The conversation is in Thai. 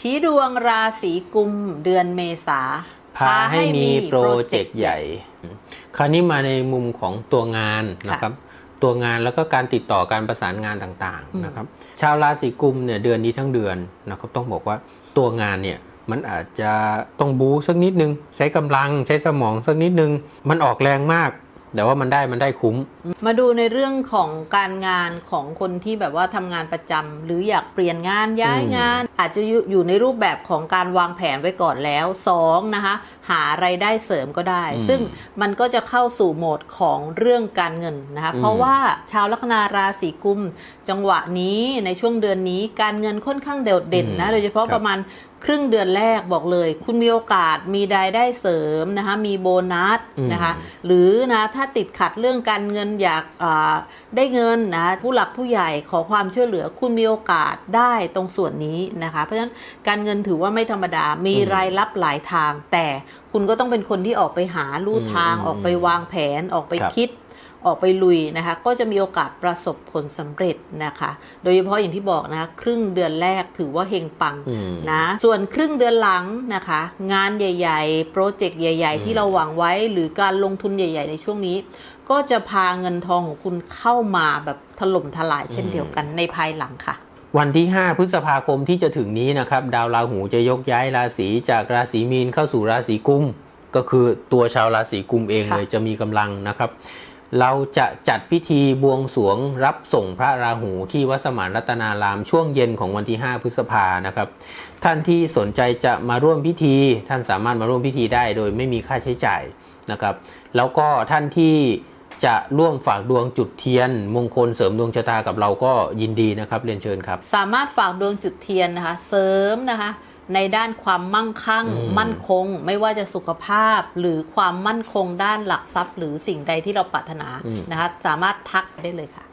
ชี้ดวงราศีกุมเดือนเมษาพาให้มีโปรเจกต์ใหญ่ คราวนี้มาในมุมของตัวงานนะครับ ตัวงานแล้วก็การติดต่อการประสานงานต่างอืมๆนะครับ ชาวราศีกุมเนี่ยเดือนนี้ทั้งเดือนนะครับต้องบอกว่าตัวงานเนี่ยมันอาจจะต้องบู๊สักนิดนึง ใช้กำลังใช้สมองสักนิดนึง มันออกแรงมาก แต่ว่ามันได้มันได้คุ้ม มาดูในเรื่องของการงานของคนที่แบบว่าทำงานประจำหรืออยากเปลี่ยนงานย้ายงาน อาจจะอยู่อยู่ในรูปแบบของการวางแผนไว้ก่อนแล้วสองนะคะหาไรายได้เสริมก็ได้อืมซึ่งมันก็จะเข้าสู่โหมดของเรื่องการเงินนะคะอืมเพราะว่าชาวลัคนาราศีกุม จังหวะนี้ในช่วงเดือนนี้การเงินค่อนข้างโดดเด่นนะโดยเฉพาะประมาณ ครึ่งเดือนแรกบอกเลย คุณมีโอกาสมีรายได้เสริมนะคะมีโบนัสนะคะหรือนะถ้าติดขัดเรื่องการเงินอยากอาได้เงินนะผู้หลักผู้ใหญ่ขอความช่วยเหลือ คุณมีโอกาสได้ตรงส่วนนี้นะคะเพราะฉะนั้นการเงินถือว่าไม่ธรรมดามีอืมรายรับหลายทาง แต่คุณก็ต้องเป็นคนที่ออกไปหาลู่ทางอืมออกไปวางแผนออกไปครับคิด ออกไปลุยนะคะ ก็จะมีโอกาสประสบผลสำเร็จนะคะ โดยเฉพาะอย่างที่บอกนะคะครึ่งเดือนแรกถือว่าเฮงปังอืมนะส่วนครึ่งเดือนหลังนะคะ งานใหญ่ ๆ โปรเจกต์ใหญ่อืมๆที่เราหวังไว้หรือการลงทุนใหญ่ ๆ ในช่วงนี้ ก็จะพาเงินทองของคุณเข้ามาแบบถล่มทลายเช่นเดียวกันในภายหลังค่ะวันที่ 5 พฤษภาคมที่จะถึงนี้นะครับ ดาวราหูจะยกย้ายราศีจากราศีมีนเข้าสู่ราศีกุม ก็คือตัวชาวราศีกุมเองค่ะเลยจะมีกำลังนะครับ เราจะจัดพิธีบวงสวงรับส่งพระราหูที่วัดสมานรัตนารามช่วงเย็นของวันที่ 5 พฤษภานะครับ ท่านที่สนใจจะมาร่วมพิธี ท่านสามารถมาร่วมพิธีได้โดยไม่มีค่าใช้จ่ายนะครับ แล้วก็ท่านที่จะร่วมฝากดวงจุดเทียน มงคลเสริมดวงชะตากับเราก็ยินดีนะครับเรียนเชิญครับ สามารถฝากดวงจุดเทียนนะคะ เสริมนะคะ ในด้านความมั่งคั่งอืมมั่นคง ไม่ว่าจะสุขภาพ หรือความมั่นคงด้านหลักทรัพย์ หรือสิ่งใดที่เราปรารถนาอืมนะคะสามารถทักได้เลยค่ะ